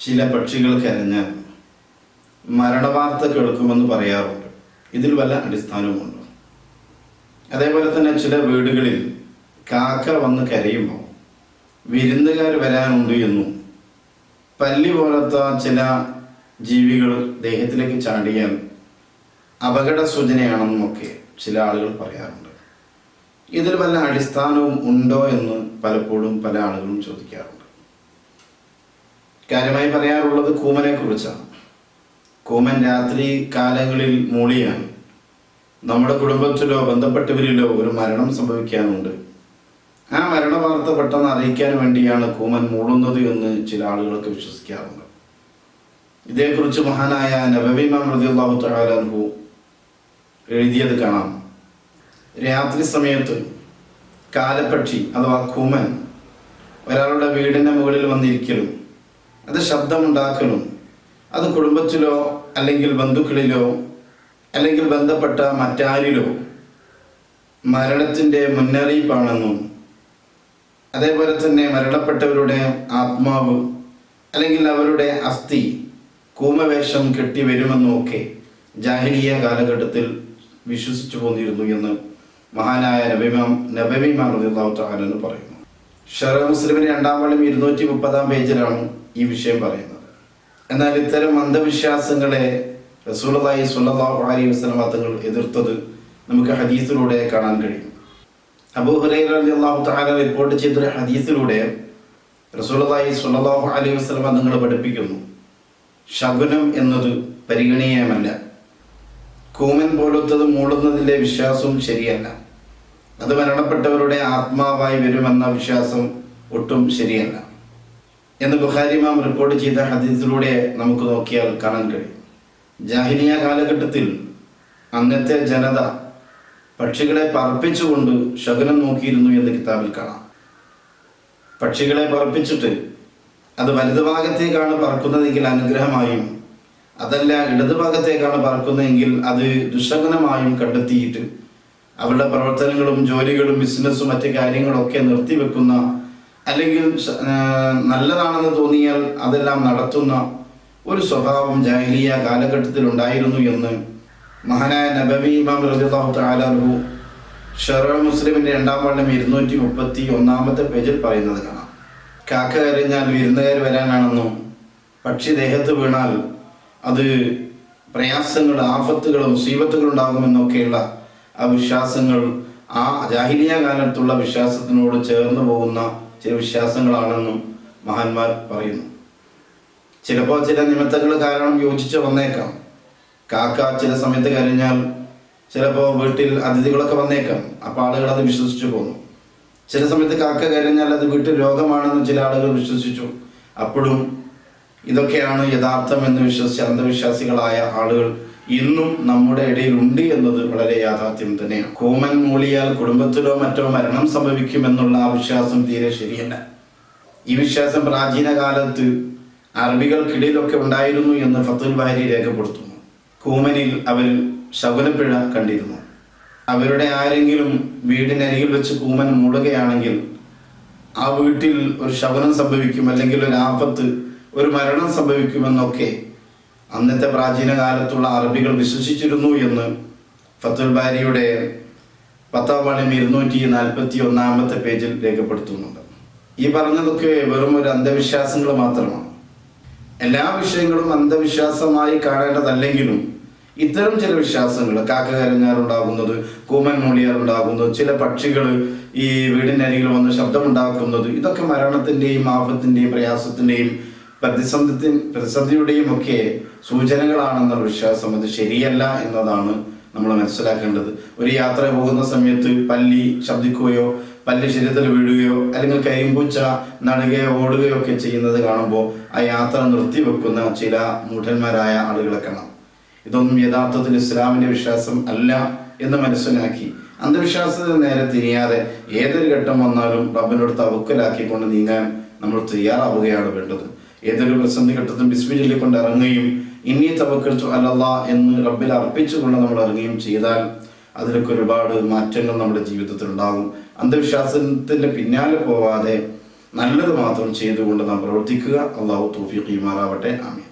ചില പക്ഷികൾ കരഞ്ഞാൽ മരണവാർത്ത കേൾക്കുമെന്ന് പറയാറുണ്ട്. ഇതിൽ വല്ല അടിസ്ഥാനവുമുണ്ട്? അതേപോലെ തന്നെ ചില വീടുകളിൽ കാക്ക വന്ന് കരയുമ്പോൾ വിരുന്നുകാർ വരാനുണ്ട് എന്നും പല്ലി പോലത്തെ ചില ജീവികൾ ദേഹത്തിലേക്ക് ചാടിയാൽ അപകട സൂചനയാണെന്നുമൊക്കെ ചില ആളുകൾ പറയാറുണ്ട്. ഇതിൽ വല്ല അടിസ്ഥാനവും ഉണ്ടോ എന്ന് പലപ്പോഴും പല ആളുകളും ചോദിക്കാറുണ്ട്. കാര്യമായി പറയാറുള്ളത് കൂമനെ കുറിച്ചാണ് കൂമൻ രാത്രി കാലങ്ങളിൽ മൂളിയാണ്. നമ്മുടെ കുടുംബത്തിലോ ബന്ധപ്പെട്ടവരിലോ ഒരു മരണം സംഭവിക്കാനുണ്ട്. ആ മരണ വാർത്ത പെട്ടെന്ന് അറിയിക്കാൻ വേണ്ടിയാണ് കൂമൻ മൂളുന്നത് എന്ന് ചില ആളുകളൊക്കെ വിശ്വസിക്കാറുണ്ട്. ഇതേക്കുറിച്ച് മഹാനായ നബവിമാം അൻഹു എഴുതിയത് കാണാം. രാത്രി സമയത്ത് കാലപ്പക്ഷി അഥവാ കൂമൻ ഒരാളുടെ വീടിന്റെ മുകളിൽ വന്നിരിക്കലും അത് ശബ്ദമുണ്ടാക്കണം അത് കുടുംബത്തിലോ അല്ലെങ്കിൽ ബന്ധുക്കളിലോ അല്ലെങ്കിൽ ബന്ധപ്പെട്ട മറ്റാരിലോ മരണത്തിന്റെ മുന്നറിയിപ്പാണെന്നും അതേപോലെ തന്നെ മരണപ്പെട്ടവരുടെ ആത്മാവ് അല്ലെങ്കിൽ അവരുടെ അസ്ഥി കൂമവേഷം കെട്ടി വരുമെന്നും ഒക്കെ ജാഹിലിയ കാലഘട്ടത്തിൽ വിശ്വസിച്ചു പോന്നിരുന്നു എന്ന് മഹാനായ നബിമാം നബിമാം റളിയല്ലാഹു തആല പറയുന്നു. ഷറ മുസ്ലിമിന്റെ രണ്ടാം വള്ളം ഇരുന്നൂറ്റി മുപ്പതാം പേജിലാണ് ഈ വിഷയം പറയുന്നത്. എന്നാൽ ഇത്തരം അന്ധവിശ്വാസങ്ങളെ റസൂലുള്ളാഹി സ്വല്ലല്ലാഹു അലൈഹി വസല്ലം തങ്ങൾ എതിർത്തത് നമുക്ക് ഹദീസിലൂടെ കാണാൻ കഴിയും. അബൂ ഹുറൈറ അള്ളാഹു താല റിപ്പോർട്ട് ചെയ്തൊരു ഹദീസിലൂടെ റസൂലുള്ളാഹി സ്വല്ലല്ലാഹു അലൈഹി വസല്ലം തങ്ങൾ പഠിപ്പിക്കുന്നു. ശകുനം എന്നത് പരിഗണീയമല്ല കൂമൻ പോലത്തത് മൂടുന്നതിന്റെ വിശ്വാസവും ശരിയല്ല. അത് മരണപ്പെട്ടവരുടെ ആത്മാവായി വരുമെന്ന വിശ്വാസം ഒട്ടും ശരിയല്ല. എന്ന് ബുഖാരി ഇമാം റിപ്പോർട്ട് ചെയ്ത ഹദീസിലൂടെ നമുക്ക് നോക്കിയാൽ കാണാൻ കഴിയും. ജാഹിനിയ കാലഘട്ടത്തിൽ അന്നത്തെ ജനത പക്ഷികളെ പറപ്പിച്ചുകൊണ്ട് ശകുനം നോക്കിയിരുന്നു എന്ന് കിതാബിൽ കാണാം. പക്ഷികളെ പറപ്പിച്ചിട്ട് അത് വലതുഭാഗത്തേക്കാണ് പറക്കുന്നതെങ്കിൽ അനുഗ്രഹമായും അതല്ല ഇടതുഭാഗത്തേക്കാണ് പറക്കുന്നതെങ്കിൽ അത് ദുശകനമായും കണ്ടെത്തിയിട്ട് അവരുടെ പ്രവർത്തനങ്ങളും ജോലികളും ബിസിനസ്സും മറ്റു കാര്യങ്ങളൊക്കെ നിർത്തിവെക്കുന്ന അല്ലെങ്കിൽ നല്ലതാണെന്ന് തോന്നിയാൽ അതെല്ലാം നടത്തുന്ന ഒരു സ്വഭാവം ജാഹിലിയ കാലഘട്ടത്തിൽ ഉണ്ടായിരുന്നു എന്ന് മഹാനായ നബവി ഇമാം റളിയല്ലാഹു തആല അൻഹു മുസ്ലിമിന്റെ രണ്ടാം വള്ളം ഇരുന്നൂറ്റി മുപ്പത്തി ഒന്നാമത്തെ പേജിൽ പറയുന്നത് കാണാം. കാക്ക കരഞ്ഞാൽ വിരുന്നുകാർ വരാനാണെന്നും പക്ഷി ദേഹത്ത് വീണാൽ അത് പ്രയാസങ്ങൾ ആഫത്തുകളും സീവത്തുകളും ഉണ്ടാകുമെന്നൊക്കെയുള്ള ആ വിശ്വാസങ്ങൾ ആ ജാഹിലിയ കാലത്തുള്ള വിശ്വാസത്തിനോട് ചേർന്ന് പോകുന്ന ചില വിശ്വാസങ്ങളാണെന്നും മഹാന്മാർ പറയുന്നു. ചിലപ്പോൾ ചില നിമിത്തങ്ങൾ കാരണം യോജിച്ച് വന്നേക്കാം. കാക്ക ചില സമയത്ത് കരഞ്ഞാൽ ചിലപ്പോൾ വീട്ടിൽ അതിഥികളൊക്കെ വന്നേക്കാം. അപ്പോൾ ആളുകൾ അത് വിശ്വസിച്ചു പോന്നു ചില സമയത്ത് കാക്ക കരഞ്ഞാൽ അത് വീട്ടിൽ രോഗമാണെന്ന് ചില ആളുകൾ വിശ്വസിച്ചു. അപ്പോഴും ഇതൊക്കെയാണ് യഥാർത്ഥം എന്ന് വിശ്വസിച്ച് അന്ധവിശ്വാസികളായ ആളുകൾ ഇന്നും നമ്മുടെ ഇടയിൽ ഉണ്ട് എന്നത് വളരെ യാഥാർത്ഥ്യം തന്നെയാണ്. കോമൻ മൂളിയാൽ കുടുംബത്തിലോ മറ്റോ മരണം സംഭവിക്കുമെന്നുള്ള ആ വിശ്വാസം തീരെ ശരിയല്ല. ഈ വിശ്വാസം പ്രാചീന കാലത്ത് അറബികൾക്കിടയിലൊക്കെ ഉണ്ടായിരുന്നു എന്ന് ഫത്തുൽ ബാരി രേഖപ്പെടുത്തുന്നു. കൂമനിൽ അവർ ശകുനപ്പിഴ കണ്ടിരുന്നു. അവരുടെ ആരെങ്കിലും വീടിനരികിൽ വെച്ച് കൂമൻ മൂടുകയാണെങ്കിൽ ആ വീട്ടിൽ ഒരു ശകുനം സംഭവിക്കും അല്ലെങ്കിൽ ഒരു ആപത്ത് ഒരു മരണം സംഭവിക്കുമെന്നൊക്കെ അന്നത്തെ പ്രാചീന കാലത്തുള്ള അറബികൾ വിശ്വസിച്ചിരുന്നു എന്ന് ഫത്തുൽ ബാരിയുടെ പത്താം പാഠം ഇരുന്നൂറ്റി നാൽപ്പത്തി ഒന്നാമത്തെ പേജിൽ രേഖപ്പെടുത്തുന്നുണ്ട്. ഈ പറഞ്ഞതൊക്കെ വെറും ഒരു അന്ധവിശ്വാസങ്ങൾ മാത്രമാണ്. എല്ലാ വിഷയങ്ങളും അന്ധവിശ്വാസമായി കാണേണ്ടതല്ലെങ്കിലും ഇത്തരം ചില വിശ്വാസങ്ങൾ കാക്ക കരഞ്ഞാറുണ്ടാകുന്നത് കൂമൻ മൂളിയാറുണ്ടാകുന്നത് ചില പക്ഷികൾ ഈ വീടിനരികിൽ വന്ന് ശബ്ദമുണ്ടാക്കുന്നത് ഇതൊക്കെ മരണത്തിന്റെയും ആപത്തിന്റെയും പ്രയാസത്തിന്റെയും പ്രതിസന്ധി പ്രതിസന്ധിയുടെയും ഒക്കെ സൂചനകളാണെന്നുള്ള വിശ്വാസം അത് ശരിയല്ല എന്നതാണ് നമ്മൾ മനസ്സിലാക്കേണ്ടത്. ഒരു യാത്ര പോകുന്ന സമയത്ത് പല്ലി ശബ്ദിക്കുകയോ പല്ല് ശരീരത്തിൽ വീഴുകയോ അല്ലെങ്കിൽ കരിമ്പൂച്ച നടുകയോ ഓടുകയോ ഒക്കെ ചെയ്യുന്നത് കാണുമ്പോൾ ആ യാത്ര നിർത്തിവെക്കുന്ന ചില മൂഢന്മാരായ ആളുകളെ കാണാം. ഇതൊന്നും യഥാർത്ഥത്തിൽ ഇസ്ലാമിന്റെ വിശ്വാസം അല്ല എന്ന് മനസ്സിലാക്കി അന്ധവിശ്വാസത്തിന് നേരെ തിരിയാതെ ഏതൊരു ഘട്ടം വന്നാലും റബ്ബിനോട് തവക്കലാക്കിക്കൊണ്ട് നീങ്ങാൻ നമ്മൾ തയ്യാറാവുകയാണ് വേണ്ടത്. ഏതൊരു പ്രതിസന്ധി ഘട്ടത്തും ബിസ്മി ചൊല്ലിക്കൊണ്ട് ഇറങ്ങുകയും ഇനി തവക്കൽച്ചു അല്ലല്ല എന്ന് റബ്ബിൽ അർപ്പിച്ചുകൊണ്ട് നമ്മൾ ഇറങ്ങുകയും ചെയ്താൽ അതിലൊക്കെ ഒരുപാട് മാറ്റങ്ങൾ നമ്മുടെ ജീവിതത്തിൽ ഉണ്ടാകും അന്ധവിശ്വാസത്തിന്റെ പിന്നാലെ പോവാതെ നല്ലത് മാത്രം ചെയ്തുകൊണ്ട് നാം പ്രവർത്തിക്കുക. അള്ളാഹു തൗഫീഖ് ചെയ്യുമാറാവട്ടെ. ആമീൻ.